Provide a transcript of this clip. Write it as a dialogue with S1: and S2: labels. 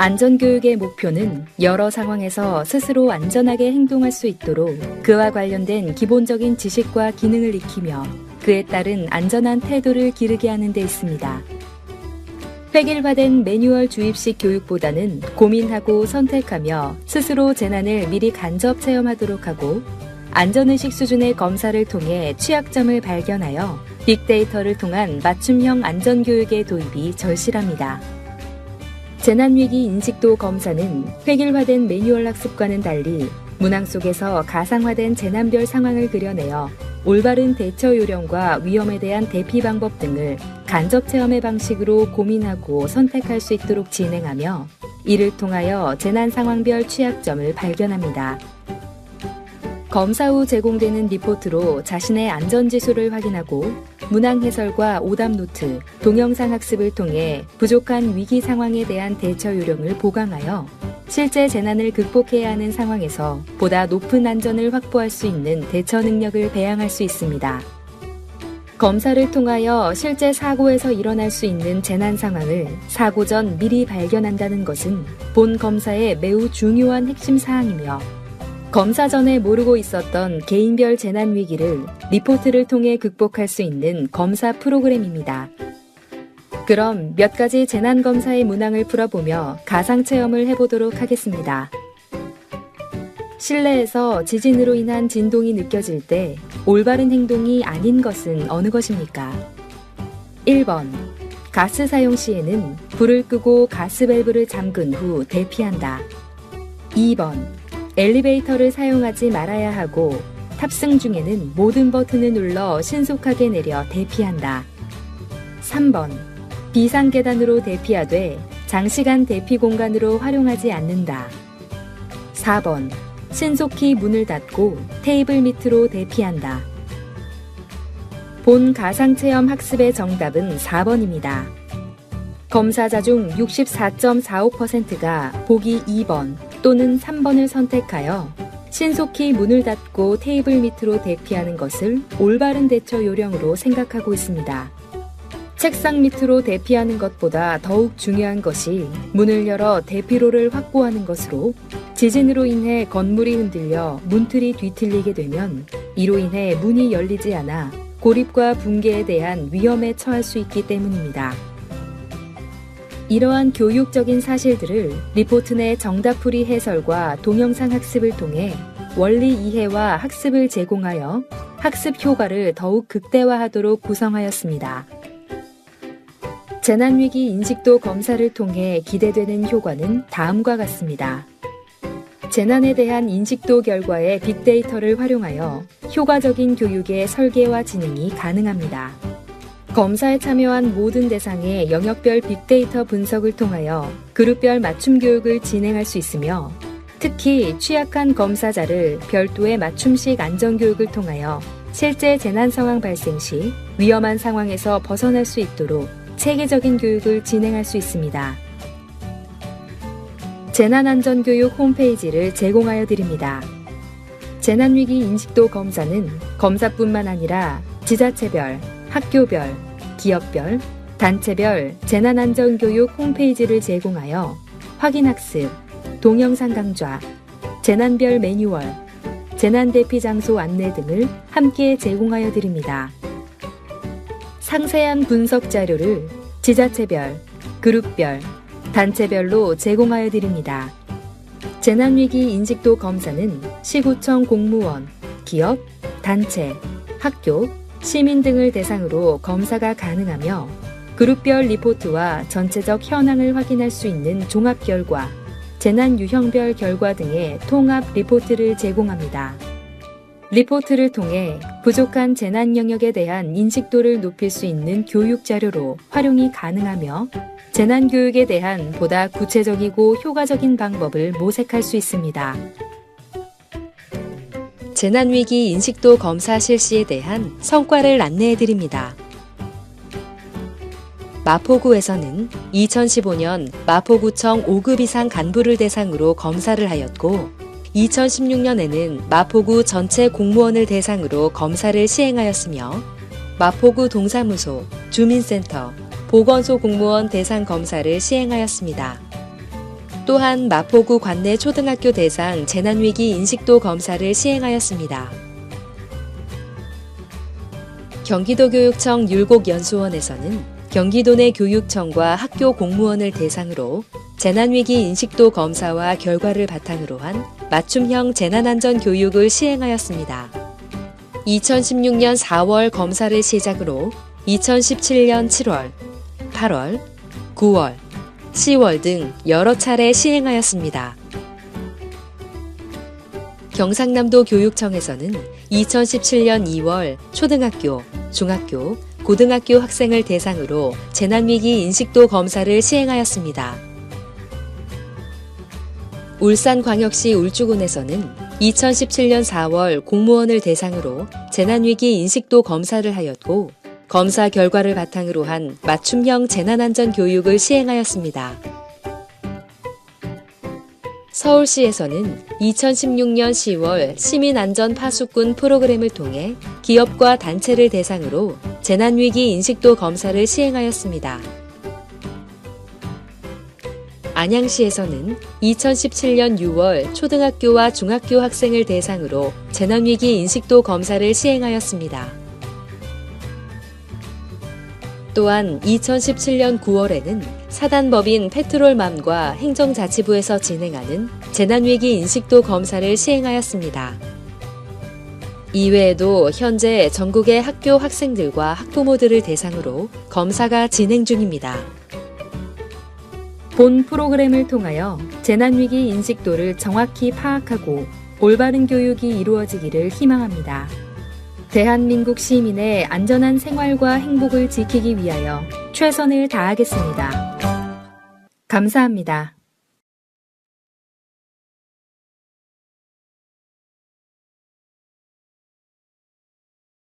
S1: 안전교육의 목표는 여러 상황에서 스스로 안전하게 행동할 수 있도록 그와 관련된 기본적인 지식과 기능을 익히며 그에 따른 안전한 태도를 기르게 하는 데 있습니다. 획일화된 매뉴얼 주입식 교육보다는 고민하고 선택하며 스스로 재난을 미리 간접 체험하도록 하고 안전의식 수준의 검사를 통해 취약점을 발견하여 빅데이터를 통한 맞춤형 안전교육의 도입이 절실합니다. 재난위기 인식도 검사는 획일화된 매뉴얼 학습과는 달리 문항 속에서 가상화된 재난별 상황을 그려내어 올바른 대처 요령과 위험에 대한 대피 방법 등을 간접 체험의 방식으로 고민하고 선택할 수 있도록 진행하며 이를 통하여 재난 상황별 취약점을 발견합니다. 검사 후 제공되는 리포트로 자신의 안전지수를 확인하고 문항 해설과 오답 노트, 동영상 학습을 통해 부족한 위기 상황에 대한 대처 요령을 보강하여 실제 재난을 극복해야 하는 상황에서 보다 높은 안전을 확보할 수 있는 대처 능력을 배양할 수 있습니다. 검사를 통하여 실제 사고에서 일어날 수 있는 재난 상황을 사고 전 미리 발견한다는 것은 본 검사의 매우 중요한 핵심 사항이며 검사 전에 모르고 있었던 개인별 재난 위기를 리포트를 통해 극복할 수 있는 검사 프로그램입니다. 그럼 몇 가지 재난 검사의 문항을 풀어보며 가상 체험을 해보도록 하겠습니다. 실내에서 지진으로 인한 진동이 느껴질 때 올바른 행동이 아닌 것은 어느 것입니까? 1번. 가스 사용 시에는 불을 끄고 가스 밸브를 잠근 후 대피한다. 2번. 엘리베이터를 사용하지 말아야 하고 탑승 중에는 모든 버튼을 눌러 신속하게 내려 대피한다. 3번. 비상계단으로 대피하되 장시간 대피 공간으로 활용하지 않는다. 4번. 신속히 문을 닫고 테이블 밑으로 대피한다. 본 가상체험 학습의 정답은 4번입니다. 검사자 중 64.45%가 보기 2번 또는 3번을 선택하여 신속히 문을 닫고 테이블 밑으로 대피하는 것을 올바른 대처 요령으로 생각하고 있습니다. 책상 밑으로 대피하는 것보다 더욱 중요한 것이 문을 열어 대피로를 확보하는 것으로 지진으로 인해 건물이 흔들려 문틀이 뒤틀리게 되면 이로 인해 문이 열리지 않아 고립과 붕괴에 대한 위험에 처할 수 있기 때문입니다. 이러한 교육적인 사실들을 리포트 내 정답풀이 해설과 동영상 학습을 통해 원리 이해와 학습을 제공하여 학습 효과를 더욱 극대화하도록 구성하였습니다. 재난위기 인식도 검사를 통해 기대되는 효과는 다음과 같습니다. 재난에 대한 인식도 결과의 빅데이터를 활용하여 효과적인 교육의 설계와 진행이 가능합니다. 검사에 참여한 모든 대상의 영역별 빅데이터 분석을 통하여 그룹별 맞춤 교육을 진행할 수 있으며 특히 취약한 검사자를 별도의 맞춤식 안전교육을 통하여 실제 재난 상황 발생 시 위험한 상황에서 벗어날 수 있도록 체계적인 교육을 진행할 수 있습니다. 재난안전교육 홈페이지를 제공하여 드립니다. 재난위기 인식도 검사는 검사뿐만 아니라 지자체별, 학교별, 기업별, 단체별 재난안전교육 홈페이지를 제공하여 확인학습, 동영상 강좌, 재난별 매뉴얼, 재난대피 장소 안내 등을 함께 제공하여 드립니다. 상세한 분석 자료를 지자체별, 그룹별, 단체별로 제공하여 드립니다. 재난위기 인식도 검사는 시구청 공무원, 기업, 단체, 학교, 시민 등을 대상으로 검사가 가능하며 그룹별 리포트와 전체적 현황을 확인할 수 있는 종합 결과, 재난 유형별 결과 등의 통합 리포트를 제공합니다. 리포트를 통해 부족한 재난 영역에 대한 인식도를 높일 수 있는 교육 자료로 활용이 가능하며 재난 교육에 대한 보다 구체적이고 효과적인 방법을 모색할 수 있습니다. 재난위기 인식도 검사 실시에 대한 성과를 안내해 드립니다. 마포구에서는 2015년 마포구청 5급 이상 간부를 대상으로 검사를 하였고 2016년에는 마포구 전체 공무원을 대상으로 검사를 시행하였으며 마포구 동사무소, 주민센터, 보건소 공무원 대상 검사를 시행하였습니다. 또한 마포구 관내 초등학교 대상 재난위기 인식도 검사를 시행하였습니다. 경기도교육청 율곡연수원에서는 경기도 내 교육청과 학교 공무원을 대상으로 재난위기 인식도 검사와 결과를 바탕으로 한 맞춤형 재난안전 교육을 시행하였습니다. 2016년 4월 검사를 시작으로 2017년 7월, 8월, 9월, 10월 등 여러 차례 시행하였습니다. 경상남도 교육청에서는 2017년 2월 초등학교, 중학교, 고등학교 학생을 대상으로 재난위기 인식도 검사를 시행하였습니다. 울산광역시 울주군에서는 2017년 4월 공무원을 대상으로 재난위기 인식도 검사를 하였고, 검사 결과를 바탕으로 한 맞춤형 재난안전 교육을 시행하였습니다. 서울시에서는 2016년 10월 시민안전 파수꾼 프로그램을 통해 기업과 단체를 대상으로 재난위기 인식도 검사를 시행하였습니다. 안양시에서는 2017년 6월 초등학교와 중학교 학생을 대상으로 재난위기 인식도 검사를 시행하였습니다. 또한 2017년 9월에는 사단법인 페트롤맘과 행정자치부에서 진행하는 재난위기 인식도 검사를 시행하였습니다. 이외에도 현재 전국의 학교 학생들과 학부모들을 대상으로 검사가 진행 중입니다. 본 프로그램을 통하여 재난위기 인식도를 정확히 파악하고 올바른 교육이 이루어지기를 희망합니다. 대한민국 시민의 안전한 생활과 행복을 지키기 위하여 최선을 다하겠습니다. 감사합니다.